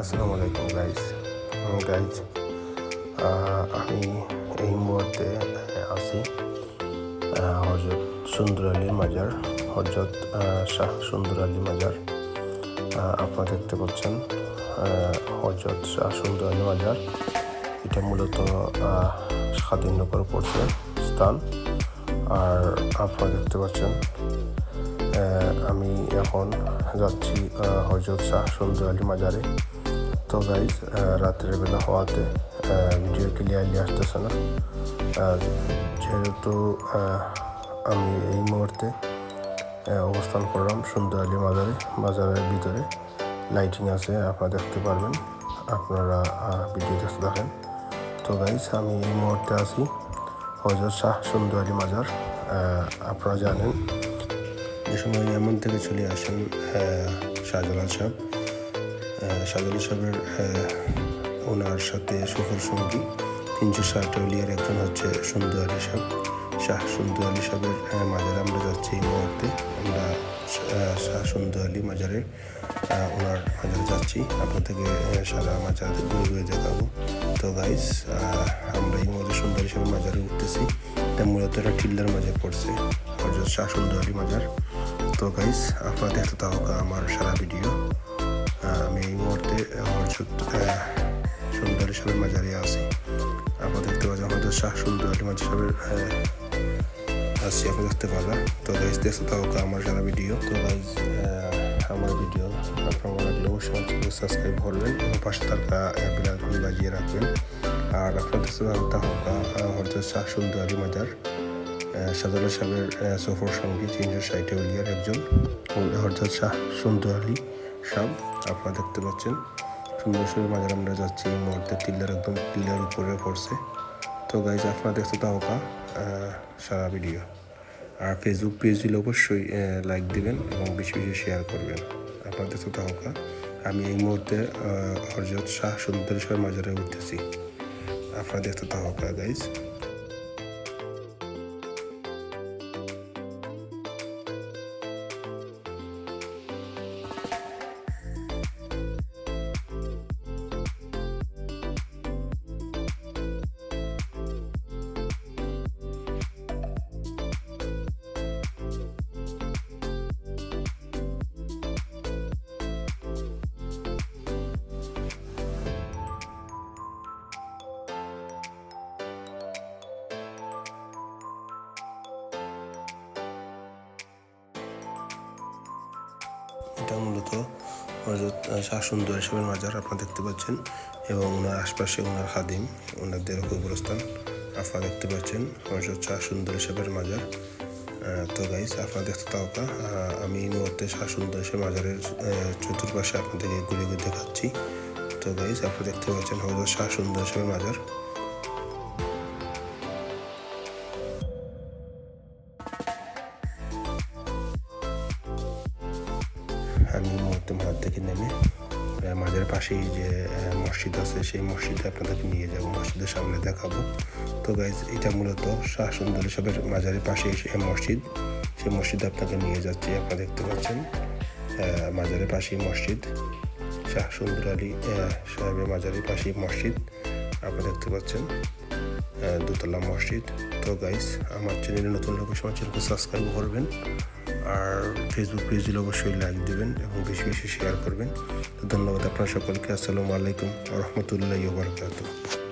আসসালামু আলাইকুম guys guys আমি এই মুহূর্তে আছি হজরত সুন্দর আলী মাজার, হজরত শাহ সুন্দর আলী মাজার। আপনারা দেখতে পাচ্ছেন হজরত শাহ সুন্দর আলী মাজার। এটা মূলত স্বাধীনগর পড়ছে স্থান। আর আপনারা দেখতে পাচ্ছেন আমি এখন যাচ্ছি হজরত শাহ সুন্দর আলী মাজারে। তো গাইজ রাত্রের বেলা হওয়াতে ভিডিও ক্লিয়ারলি আসতেছে না যেহেতু আমি এই মুহূর্তে অবস্থান করলাম সুন্দর আলী মাজারে মাজারের ভিতরে লাইটিং আছে আপনারা দেখতে পারবেন আপনারা ভিডিও দেখতে থাকেন তো গাইজ আমি এই মুহূর্তে আছি হজরত শাহ সুন্দর আলী মাজার আপনারা জানেন যে সময় এমন থেকে চলে আসেন শাহজালাল সাহেব সাজালি সাহেবের ওনার সাথে সফর সঙ্গী, তিনশো ষাট অলিয়ার একজন হচ্ছে সুন্দর আলী সাহেব। শাহ সুন্দর আলী সাহেবের মাজারে আমরা যাচ্ছি এই মুহূর্তে। আমরা শাহ সুন্দর আলী মাজারে ওনার মাজারে যাচ্ছি। আপনাদেরকে সারা মাজার ঘুরে ঘুরে দেখাবো। তো গাইস আমরা এই মুহূর্তে সুন্দর আলী সাহেবের মাজারে উঠতেছি। এটা মূলত এটা টিল্লার মাজার পড়ছে শাহ সুন্দর আলী মাজার। তো গাইস আপনারা দেখতে থাকুক আমার সারা ভিডিও। আমি এই মুহূর্তে হরজত সুন্দর সাহেবের মাজারে আছি। আপনারা দেখতে পাচ্ছেন আমাদের শাহ সুন্দর আলী মাজার সাহেবের আছি, আপনি দেখতে পারবেন। তো গাইজ দেখতে থাকুক আমার সারা ভিডিও তো গাইজ আমার ভিডিও আপনার ভালো অবশ্যই সাবস্ক্রাইব করবেন এবং পাশে থাকা বিলাগুলি বাজিয়ে রাখবেন। আর আপনার দেখতে থাকুক হরজত শাহ সুন্দর আলী মাজার সাজালা সাহেবের সফর সঙ্গী তিনশো ষাটে উলিয়ার একজন। হরজত শাহ সুন্দর আলী সাহ আপনারা দেখতে পাচ্ছেন। সুন্দর সুন্দর মাজার আমরা যাচ্ছি, এই মুহূর্তে টিল্লার একদম টিল্লার উপরে পড়ছে। তো গাইজ আপনারা দেখতে থাকা সারা ভিডিও আর ফেসবুক পেজ দিলে অবশ্যই লাইক দিবেন এবং বেশি বেশি শেয়ার করবেন। আপনারা দেখতে থাকা আমি এই মুহূর্তে হরজত শাহ সুন্দর সাহেব মাজারে উঠতেছি। আপনারা দেখতে থাকা গাইজ এটা মূলত হজরত শাহ সুন্দর সাহেবের মাজার আপনারা দেখতে পাচ্ছেন এবং ওনার আশপাশে ওনার খাদিম, ওনাদের কবরস্থান আপনারা দেখতে পাচ্ছেন। হজরত শাহ সুন্দর সাহেবের মাজার তো গাইস আপনারা দেখতে থাকা আমি এই মুহূর্তে শাহ সুন্দর সাহেব মাজারের চতুর্পাশে আপনাদেরকে ঘুরে ঘুরে দেখাচ্ছি। তো গাইস আপনারা দেখতে পাচ্ছেন হজরত শাহ সুন্দর সাহেবের মাজার। আমি মুহূর্তে মাঠ থেকে নেমে মাঝের পাশেই যে মসজিদ আছে, সেই মসজিদে আপনাদেরকে নিয়ে যাব, মসজিদের সামনে দেখাবো। তো গাইজ এটা মূলত শাহ সুন্দর সাহেবের মাজারের পাশে এই মসজিদ। সেই মসজিদে আপনাকে নিয়ে যাচ্ছি, আপনারা দেখতে পাচ্ছেন মাজারের পাশেই মসজিদ। শাহ সুন্দর আলী সাহেবের মাজারের পাশেই মসজিদ, আপনারা দেখতে পাচ্ছেন দোতলা মসজিদ। তো গাইজ আমার চ্যানেলে নতুন লোক আমার চ্যানেলকে সাবস্ক্রাইব করবেন। আর ফেসবুক পেজে অবশ্যই লাইক দেবেন এবং বেশি বেশি শেয়ার করবেন। ধন্যবাদ আপনার সকলকে। আসসালামু আলাইকুম রহমতুল্লাহ বারকাতুহ।